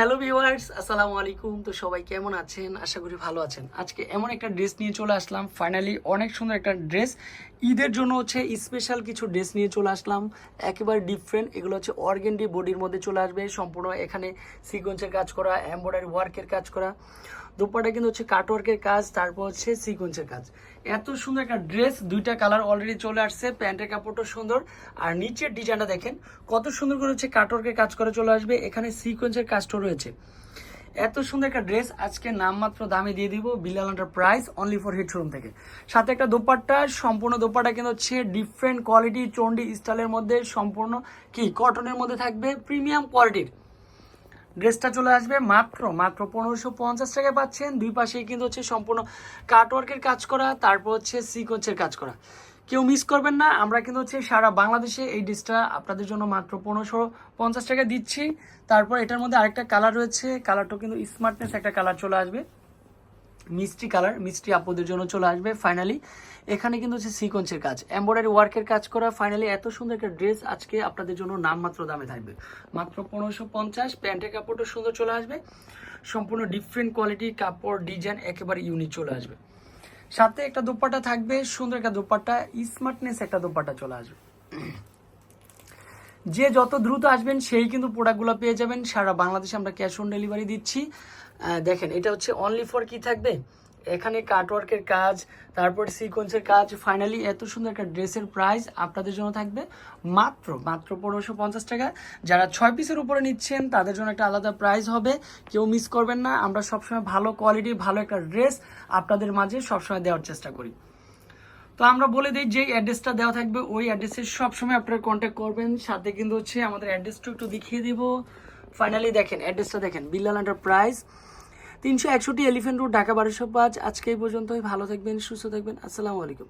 Hello viewers আসসালামু আলাইকুম। তো সবাই কেমন আছেন? আশা করি ভালো আছেন। আজকে এমন একটা ড্রেস নিয়ে চলে আসলাম। ফাইনালি অনেক সুন্দর একটা ড্রেস। ঈদের জন্য হচ্ছে স্পেশাল কিছু ড্রেস নিয়ে চলে আসলাম। একেবারে ডিফারেন্ট এগুলো হচ্ছে অর্গেন্ডি বডির মধ্যে চলে আসবে। সম্পূর্ণ এখানে সিকোয়েন্সের কাজ করা এমব্রয়ডারি ওয়ার্কের কাজ করা। দুপাটা কিন্তু হচ্ছে কাটওয়ার্কের কাজ, তারপর হচ্ছে সিকোয়েন্সের কাজ। এত সুন্দর একটা ড্রেস দুইটা কালার অলরেডি চলে আসছে, প্যান্টের কাপড়টা সুন্দর। আর নিচের ডিজাইনটা দেখেন, কত সুন্দর করে হচ্ছে কাটওয়ার্কের কাজ করে চলে আসবে। এখানে সিকোয়েন্সের কাজটা রয়েছে। এত সুন্দর একটা ড্রেস আজকে নামমাত্র দামে দিয়ে দিব Bilal price only for hit showroom থেকে। সাথে একটা দোপাট্টা, সম্পূর্ণ দোপাট্টা কিন্তু হচ্ছে ডিফারেন্ট কোয়ালিটি চন্ডি স্টাইলের মধ্যে সম্পূর্ণ কি কটনের মধ্যে থাকবে প্রিমিয়াম কোয়ালিটির ড্রেসটা চলে আসবে মাত্র মাত্র পনেরোশো পঞ্চাশ টাকা পাচ্ছেন। দুই পাশেই কিন্তু হচ্ছে সম্পূর্ণ কাটওয়ার্কের কাজ করা, তারপর হচ্ছে সিকোয়েন্সের কাজ করা। কেউ মিস করবেন না, আমরা কিন্তু হচ্ছে সারা বাংলাদেশে এই ড্রেসটা আপনাদের জন্য মাত্র পনেরোশো পঞ্চাশ টাকা দিচ্ছি। তারপর এটার মধ্যে আরেকটা কালার রয়েছে কালারটাও কিন্তু স্মার্টনেস একটা কালার চলে আসবে। মিষ্টি কালার, মিষ্টি আপুদের জন্য চলে আসবে ফাইনালি এখানে কিন্তু হচ্ছে সিকোয়েন্সের কাজ এমব্রয়ডারি ওয়ার্কের কাজ করা। ফাইনালি এত সুন্দর একটা ড্রেস আজকে আপনাদের জন্য নামমাত্র দামে থাকবে। মাত্র পনেরোশো পঞ্চাশ, প্যান্টের কাপড়টা সুন্দর চলে আসবে। সম্পূর্ণ ডিফারেন্ট কোয়ালিটি কাপড় ডিজাইন একেবারে ইউনিক চলে আসবে। সাথে একটা দোপাট্টা থাকবে, সুন্দর একটা দোপাট্টা স্মার্টনেস একটা দোপাট্টা চলে আসবে। যে যত দ্রুত আসবেন, সেই কিন্তু প্রোডাক্টগুলো পেয়ে যাবেন। সারা বাংলাদেশে আমরা ক্যাশ অন ডেলিভারি দিচ্ছি। দেখেন, এটা হচ্ছে অনলি ফর কি থাকবে? এখানে কাটওয়ার্কের কাজ, তারপর সিকোয়েন্সের কাজ ফাইনালি এত সুন্দর একটা ড্রেসের প্রাইস আপনাদের জন্য থাকবে মাত্র মাত্র পনেরোশো পঞ্চাশ টাকা। যারা ছয় পিসের উপরে নিচ্ছেন, তাদের জন্য একটা আলাদা প্রাইস হবে। কেউ মিস করবেন না। আমরা সবসময় ভালো কোয়ালিটির ভালো একটা ড্রেস আপনাদের মাঝে সবসময় দেওয়ার চেষ্টা করি। তো আমরা বলে দিই যে অ্যাড্রেসটা দেওয়া থাকবে, ওই অ্যাড্রেসে সবসময় আপনারা কন্ট্যাক্ট করবেন। সাথে কিন্তু হচ্ছে আমাদের অ্যাড্রেসটা একটু দেখিয়ে দিব। ফাইনালি দেখেন অ্যাড্রেসটা দেখেন বিল্লাল এন্টারপ্রাইজ তিনশো একষট্টি এলিফেন্ট রোড ঢাকা বারোশো পাঁচ আজকে এই পর্যন্তই, ভালো থাকবেন, সুস্থ থাকবেন। আসসালামু আলাইকুম।